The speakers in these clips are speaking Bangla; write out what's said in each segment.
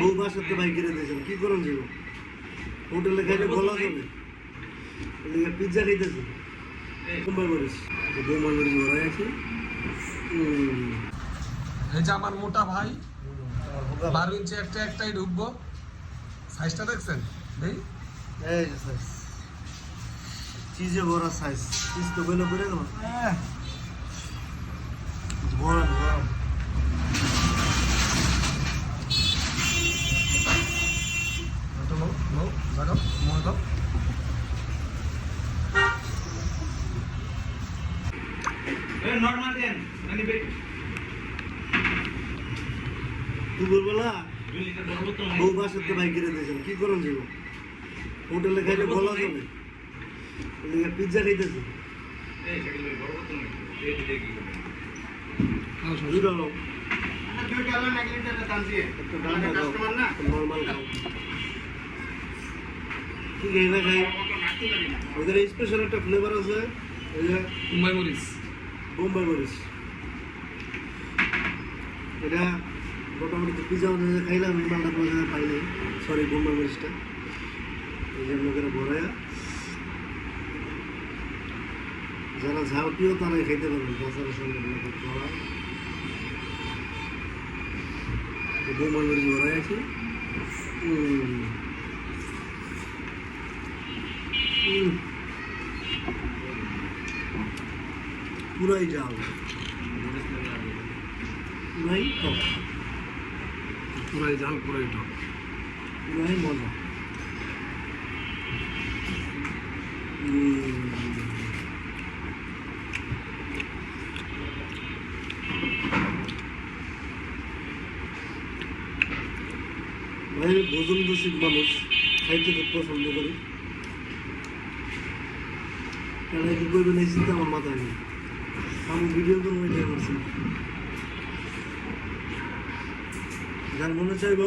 বউ বাসাতে ভাই কিনে দিয়েছেন। কি করুন যাব হোটেলে খাইলে বলা যাবে? পিৎজা খাইতেছে। বোম্বাই মরিচ বোম্বাই মরিচ ভরা আছে। এই যে আমার মোটা ভাই বারো ইঞ্চি একটা একটাই ঢুকবো। সাইজটা দেখছেন? এই সাইজ চিজে ভরা সাইজ চিজ তো বেলো করে গেল। ভরা ভরা এটা নো নো জাগাও মোহ দাও নর্মাল দেন মানে দুপুরবেলা বউ বাসাতে ভাই কিনে দিয়েছেন কি করুন যাব হোটেলে খাইলে বলা যাবে। পিৎজা খাইতেছে। দাম দিয়ে। একটু না? খাই? ওদের স্পেশাল ফ্লেভার আছে। মুম্বাই মরিচ। বোম্বাই মরিচ এটা মোটামুটি পিজা অনুযায়ী খাইলাম, এই মালটা তোমার পাইনি সরি বোম্বাই মরিচটা এই যে লোকেরা ভরায়া। যারা ঝাল প্রিয়, তারাই খাইতে পারবেন তাছাড়া সঙ্গে ভরা বোম্বাই মরিচ ভরাই আছে পুরাই জাল। পুরাই টক। পুরাই জাল পুরাই টক। পুরাই মজা। আমি ভোজন রসিক মানুষ খাইতে খুব পছন্দ করি। কারণ কি করবেন এই চিন্তা আমার মাথায় নেই। আমি ভিডিও এটাই করছি যার মনে চাইব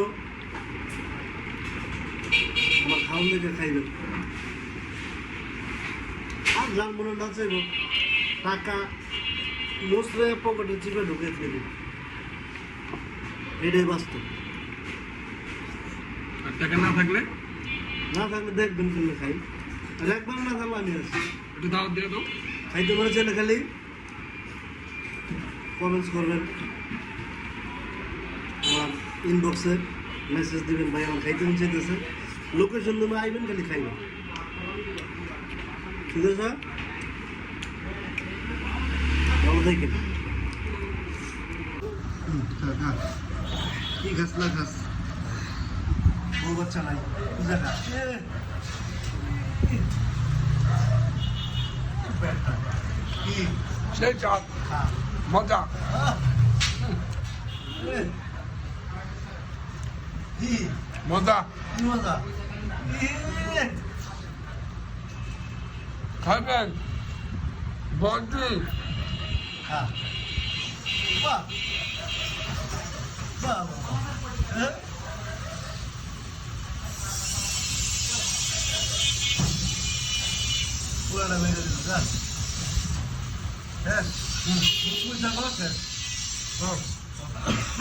আমার খাওয়ান দেখে খাইবেন আর যার মনে না চাইব টাকা পকেটে চিপে ঢুকে ফেলবে এটাই বাস্তব। আর টাকা না থাকলে? না থাকলে দেখবেন খাই। আর একবার না থাকলে আমি আছি একটু দাওয়াত দিয়ে দাও। খাইতে পারে চাইলে খালি। কমেন্টস করবেন আমার ইনবক্সে মেসেজ দিবেন ভাই আমার খাইতে মন চাইতেছে লোকেশন দেবে আইবেন খালি খাইবেন। ঠিক আছে? ভালো থাকেন। কি খাস না খাস বউ বাচ্চা নাই। বুঝা খা কি? সেই চাপ খা মজা কি মজা কি মজা খাবেন বন্টি খা বাহ বাহ হ্যাঁ পুরাটা মেরে দিল যা what was that é. Oh.